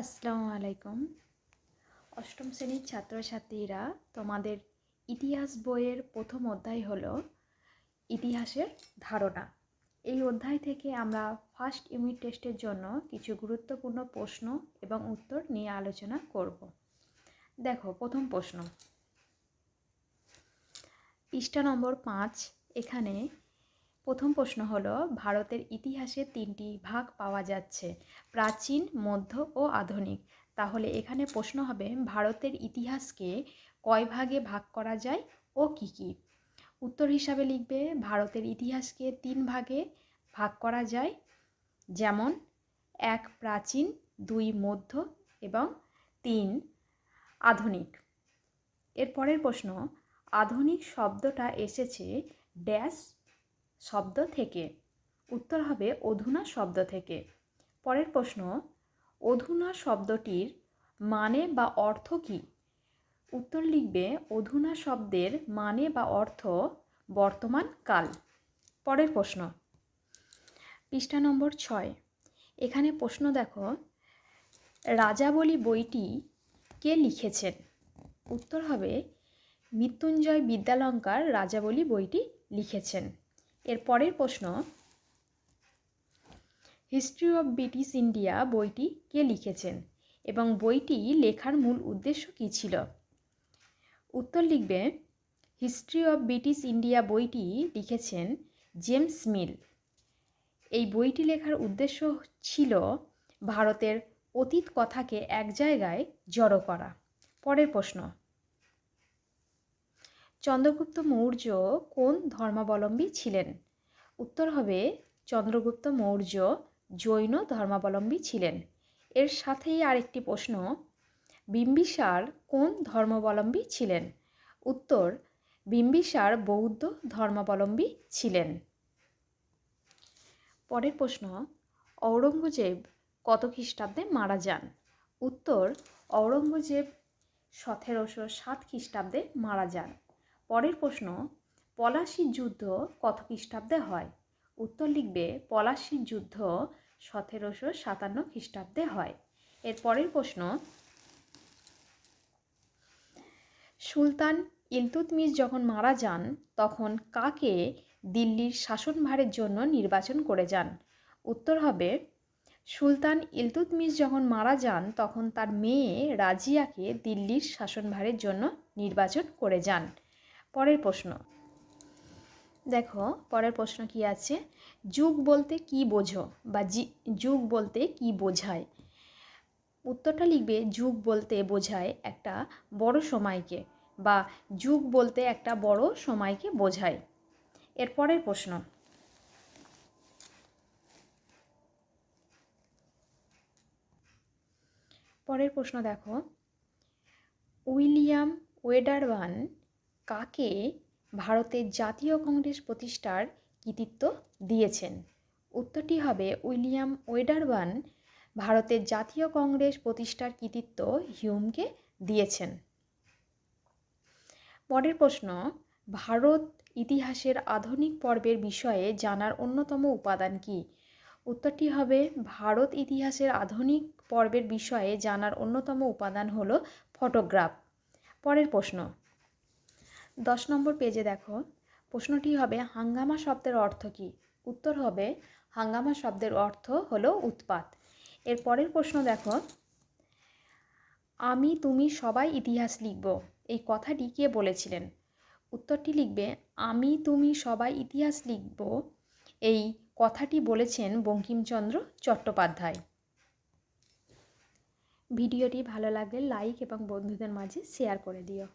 আসসালামু আলাইকুম। অষ্টম শ্রেণির ছাত্রছাত্রীরা, তোমাদের ইতিহাস বইয়ের প্রথম অধ্যায় হলো ইতিহাসের ধারণা। এই অধ্যায় থেকে আমরা ফার্স্ট ইউনিট টেস্টের জন্য কিছু গুরুত্বপূর্ণ প্রশ্ন এবং উত্তর নিয়ে আলোচনা করব। দেখো, প্রথম প্রশ্ন। পৃষ্ঠা নম্বর পাঁচ, এখানে প্রথম প্রশ্ন হলো, ভারতের ইতিহাসে তিনটি ভাগ পাওয়া যাচ্ছে, প্রাচীন, মধ্য ও আধুনিক। তাহলে এখানে প্রশ্ন হবে, ভারতের ইতিহাসকে কয় ভাগে ভাগ করা যায় ও কি কি? উত্তর হিসাবে লিখবে, ভারতের ইতিহাসকে তিন ভাগে ভাগ করা যায়, যেমন, এক প্রাচীন, দুই মধ্য এবং তিন আধুনিক। এর পরের প্রশ্ন, আধুনিক শব্দটা এসেছে ড্যাশ শব্দ থেকে। উত্তর হবে অধুনা শব্দ থেকে। পরের প্রশ্ন, অধুনা শব্দটির মানে বা অর্থ কী? উত্তর লিখবে, অধুনা শব্দের মানে বা অর্থ বর্তমান কাল। পরের প্রশ্ন, পৃষ্ঠা নম্বর ছয়। এখানে প্রশ্ন দেখো রাজাবলী বইটি কে লিখেছেন? উত্তর হবে, মৃত্যুঞ্জয় বিদ্যালঙ্কার রাজাবলী বইটি লিখেছেন। এর পরের প্রশ্ন হিস্ট্রি অফ ব্রিটিশ ইন্ডিয়া বইটি কে লিখেছেন এবং বইটি লেখার মূল উদ্দেশ্য কী ছিল? উত্তর লিখবে হিস্ট্রি অফ ব্রিটিশ ইন্ডিয়া বইটি লিখেছেন জেমস মিল। এই বইটি লেখার উদ্দেশ্য ছিল ভারতের অতীত কথাকে এক জায়গায় জড়ো করা। পরের প্রশ্ন চন্দ্রগুপ্ত মৌর্য কোন ধর্মাবলম্বী ছিলেন? উত্তর হবে, চন্দ্রগুপ্ত মৌর্য জৈন ধর্মাবলম্বী ছিলেন। এর সাথেই আরেকটি প্রশ্ন, বিম্বিসার কোন ধর্মাবলম্বী ছিলেন? উত্তর, বিম্বিসার বৌদ্ধ ধর্মাবলম্বী ছিলেন। পরের প্রশ্ন, ঔরঙ্গজেব কত খ্রিস্টাব্দে মারা যান? উত্তর, ঔরঙ্গজেব সতেরোশো সাত খ্রিস্টাব্দে মারা যান। পরের প্রশ্ন, পলাশির যুদ্ধ কত খ্রিস্টাব্দে হয়? উত্তর লিখবে, পলাশির যুদ্ধ সতেরোশো সাতান্ন খ্রিস্টাব্দে হয়। এর পরের প্রশ্ন, সুলতান ইলতুতমিশ যখন মারা যান, তখন কাকে দিল্লির শাসনভারের জন্য নির্বাচন করে যান? উত্তর হবে, সুলতান ইলতুতমিশ যখন মারা যান, তখন তার মেয়ে রাজিয়াকে দিল্লির শাসনভারের জন্য নির্বাচন করে যান। পরের প্রশ্ন। দেখো, পরের প্রশ্ন কি আছে? যুগ বলতে কি বোঝো বা যুগ বলতে কি বোঝায়? উত্তরটা লিখবে, যুগ বলতে বোঝায় একটা বড় সময়কে বা যুগ বলতে একটা বড় সময়কে বোঝায়। এর পরের প্রশ্ন। পরের প্রশ্ন দেখো। উইলিয়াম ওয়েডারবান কাকে ভারতের জাতীয় কংগ্রেস প্রতিষ্ঠার কৃতিত্ব দিয়েছেন? উত্তরটি হবে উইলিয়াম ওয়েডারবান ভারতের জাতীয় কংগ্রেস প্রতিষ্ঠার কৃতিত্ব হিউমকে দিয়েছেন। পরের প্রশ্ন, ভারত ইতিহাসের আধুনিক পর্বের বিষয়ে জানার অন্যতম উপাদান কি? উত্তরটি হবে, ভারত ইতিহাসের আধুনিক পর্বের বিষয়ে জানার অন্যতম উপাদান হল ফটোগ্রাফ। পরের প্রশ্ন দশ নম্বর পেজে দেখো, প্রশ্নটি হবে হাঙ্গামা শব্দের অর্থ কী? উত্তর হবে হাঙ্গামা শব্দের অর্থ হলো উৎপাত। এর পরের প্রশ্ন দেখো, আমি, তুমি সবাই ইতিহাস লিখব। এই কথাটি কে বলেছিলেন? উত্তরটি লিখবে, আমি, তুমি সবাই ইতিহাস লিখব। এই কথাটি বলেছেন বঙ্কিমচন্দ্র চট্টোপাধ্যায়। ভিডিওটি ভালো লাগলে লাইক এবং বন্ধুদের মাঝে শেয়ার করে দিও।